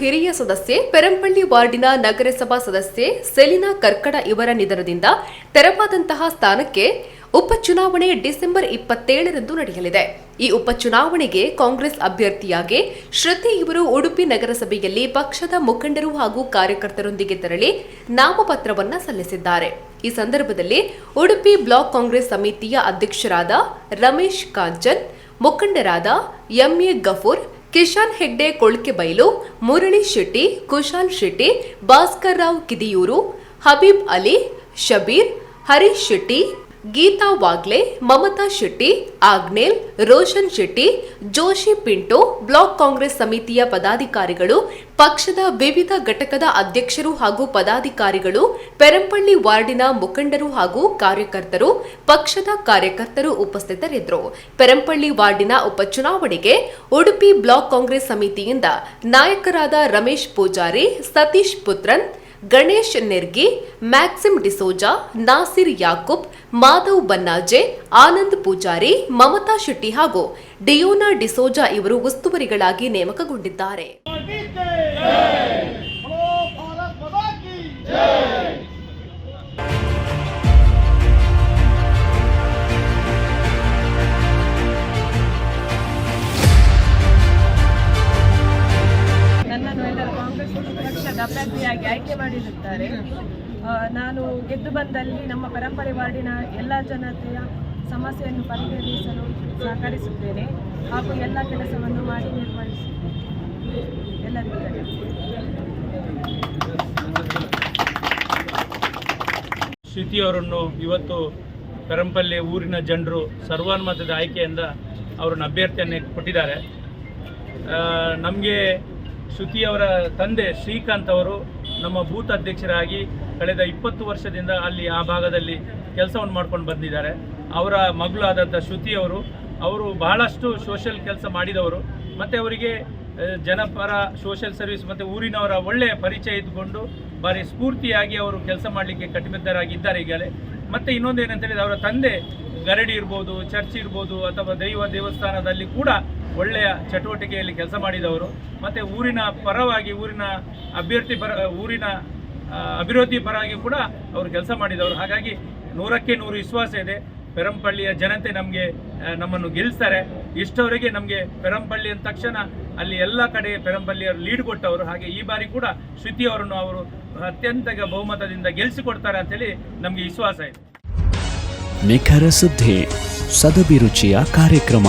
ಹಿರಿಯ ಸದಸ್ಯೆ, ಪೆರಂಪಳ್ಳಿ ವಾರ್ಡಿನ ನಗರಸಭಾ ಸದಸ್ಯೆ ಸೆಲಿನಾ ಕರ್ಕಡ ಇವರ ನಿಧನದಿಂದ ತೆರವಾದಂತಹ ಸ್ಥಾನಕ್ಕೆ ಉಪಚುನಾವಣೆ ಡಿಸೆಂಬರ್ ಇಪ್ಪತ್ತೇಳರಂದು ನಡೆಯಲಿದೆ. ಈ ಉಪಚುನಾವಣೆಗೆ ಕಾಂಗ್ರೆಸ್ ಅಭ್ಯರ್ಥಿಯಾಗಿ ಶ್ರುತಿ ಇವರು ಉಡುಪಿ ನಗರಸಭೆಯಲ್ಲಿ ಪಕ್ಷದ ಮುಖಂಡರು ಹಾಗೂ ಕಾರ್ಯಕರ್ತರೊಂದಿಗೆ ತೆರಳಿ ನಾಮಪತ್ರವನ್ನ ಸಲ್ಲಿಸಿದ್ದಾರೆ. ಈ ಸಂದರ್ಭದಲ್ಲಿ ಉಡುಪಿ ಬ್ಲಾಕ್ ಕಾಂಗ್ರೆಸ್ ಸಮಿತಿಯ ಅಧ್ಯಕ್ಷರಾದ ರಮೇಶ್ ಕಾಂಚನ್, ಮುಖಂಡರಾದ M A Gafoor Kishan Hegde Kolkebailu Murali Shetty, Kushal Shetty, Bhaskar Rao Kidiyoor, Habib Ali, Shabbir, Harish Shetty Geetha Wagle, Mamatha Shetty, Agnel, Roshan Shetty, Joshi Pinto, block Congress ಸಮಿತಿಯ ಪದಾಧಿಕಾರಿಗಳು, ಪಕ್ಷದ ವಿವಿಧ ಘಟಕದ ಅಧ್ಯಕ್ಷರು ಹಾಗೂ ಪದಾಧಿಕಾರಿಗಳು, ಪೆರಂಪಳ್ಳಿ ವಾರ್ಡಿನ ಮುಖಂಡರು ಹಾಗೂ ಕಾರ್ಯಕರ್ತರು, ಪಕ್ಷದ ಕಾರ್ಯಕರ್ತರು ಉಪಸ್ಥಿತರಿದ್ದರು. ಪೆರಂಪಳ್ಳಿ ವಾರ್ಡಿನ ಉಪಚುನಾವಣೆಗೆ ಉಡುಪಿ ಬ್ಲಾಕ್ ಕಾಂಗ್ರೆಸ್ ಸಮಿತಿಯಿಂದ ನಾಯಕರಾದ ರಮೇಶ್ ಪೂಜಾರಿ, ಸತೀಶ್ ಪುತ್ರನ್ ಗಣೇಶ್ ನೆರ್ಗಿ, ಮ್ಯಾಕ್ಸಿಮ್ ಡಿಸೋಜಾ, ನಾಸಿರ್ ಯಾಕೂಬ್, ಮಾಧವ್ ಬನ್ನಾಜೆ, ಆನಂದ್ ಪೂಜಾರಿ, ಮಮತಾ ಶೆಟ್ಟಿ ಹಾಗೂ ಡಿಯೋನಾ ಡಿಸೋಜಾ ಇವರು ಉಸ್ತುವಾರಿಗಳಾಗಿ ನೇಮಕಗೊಂಡಿದ್ದಾರೆ. ಪಕ್ಷದ ಅಭ್ಯರ್ಥಿಯಾಗಿ ಆಯ್ಕೆ ಮಾಡಿರುತ್ತಾರೆ. ನಾನು ಗೆದ್ದು ಬಂದಲ್ಲಿ ನಮ್ಮ ಪರಂಪರೆ ವಾರ್ಡಿನ ಎಲ್ಲ ಜನತೆಯ ಸಮಸ್ಯೆಯನ್ನು ಪರಿಹರಿಸಲು ಸಹಕರಿಸುತ್ತೇನೆ. ಹಾಗೂ ಎಲ್ಲ ಕೆಲಸವನ್ನು ಮಾಡಿ ನಿರ್ವಹಿಸುತ್ತೇನೆ. ಎಲ್ಲರಿಗೂ ಇವತ್ತು ಪೆರಂಪಲ್ಲಿ ಊರಿನ ಜನರು ಸರ್ವಾನುಮತದ ಆಯ್ಕೆಯಿಂದ ಅವರನ್ನು ಅಭ್ಯರ್ಥಿಯನ್ನೇ ಕೊಟ್ಟಿದ್ದಾರೆ. ನಮಗೆ ಶ್ರುತಿಯವರ ತಂದೆ ಶ್ರೀಕಾಂತ್ ಅವರು ನಮ್ಮ ಬೂತ್ ಅಧ್ಯಕ್ಷರಾಗಿ ಕಳೆದ ಇಪ್ಪತ್ತು ವರ್ಷದಿಂದ ಅಲ್ಲಿ ಆ ಭಾಗದಲ್ಲಿ ಕೆಲಸವನ್ನು ಮಾಡ್ಕೊಂಡು ಬಂದಿದ್ದಾರೆ. ಅವರ ಮಗಳಾದಂಥ ಆದಂಥ ಶ್ರುತಿಯವರು ಅವರು ಬಹಳಷ್ಟು ಸೋಷಲ್ ಕೆಲಸ ಮಾಡಿದವರು. ಮತ್ತು ಅವರಿಗೆ ಜನಪರ ಸೋಷಲ್ ಸರ್ವಿಸ್ ಮತ್ತು ಊರಿನವರ ಒಳ್ಳೆಯ ಪರಿಚಯ ಇದ್ದುಕೊಂಡು ಭಾರಿ ಸ್ಫೂರ್ತಿಯಾಗಿ ಅವರು ಕೆಲಸ ಮಾಡಲಿಕ್ಕೆ ಕಟಿಬದ್ಧರಾಗಿದ್ದಾರೆ ಈಗಲೇ. ಮತ್ತು ಇನ್ನೊಂದು ಏನಂತ ಹೇಳಿದ್ರೆ ಅವರ ತಂದೆ ಗರಡಿ ಇರ್ಬೋದು, ಚರ್ಚ್ ಇರ್ಬೋದು, ಅಥವಾ ದೈವ ದೇವಸ್ಥಾನದಲ್ಲಿ ಕೂಡ ಒಳ್ಳೆಯ ಚಟುವಟಿಕೆಯಲ್ಲಿ ಕೆಲಸ ಮಾಡಿದವರು, ಮತ್ತು ಊರಿನ ಪರವಾಗಿ, ಊರಿನ ಅಭ್ಯರ್ಥಿ ಪರ, ಊರಿನ ಅಭಿವೃದ್ಧಿ ಪರವಾಗಿ ಕೂಡ ಅವರು ಕೆಲಸ ಮಾಡಿದವರು. ಹಾಗಾಗಿ ನೂರಕ್ಕೆ ನೂರು ವಿಶ್ವಾಸ ಇದೆ. ಪೆರಂಪಳ್ಳಿಯ ಜನತೆ ನಮಗೆ ನಮ್ಮನ್ನು ಗೆಲ್ಲಿಸ್ತಾರೆ ಇಷ್ಟವರೆಗೆ ನಮಗೆ ಪೆರಂಪಳ್ಳಿ ಅಂದ ತಕ್ಷಣ ಅಲ್ಲಿ ಎಲ್ಲ ಕಡೆ ಪೆರಂಪಳ್ಳಿಯವರು ಲೀಡ್ ಕೊಟ್ಟವರು. ಹಾಗೆ ಈ ಬಾರಿ ಕೂಡ ಶ್ರುತಿ ಅವರನ್ನು ಅವರು ಅತ್ಯಂತ ಬಹುಮತದಿಂದ ಗೆಲ್ಲಿಸಿಕೊಡ್ತಾರೆ ಅಂತೇಳಿ ನಮಗೆ ವಿಶ್ವಾಸ ಇದೆ. ನಿಖರ ಸುದ್ದಿ, ಸದಭಿರುಚಿಯ ಕಾರ್ಯಕ್ರಮ.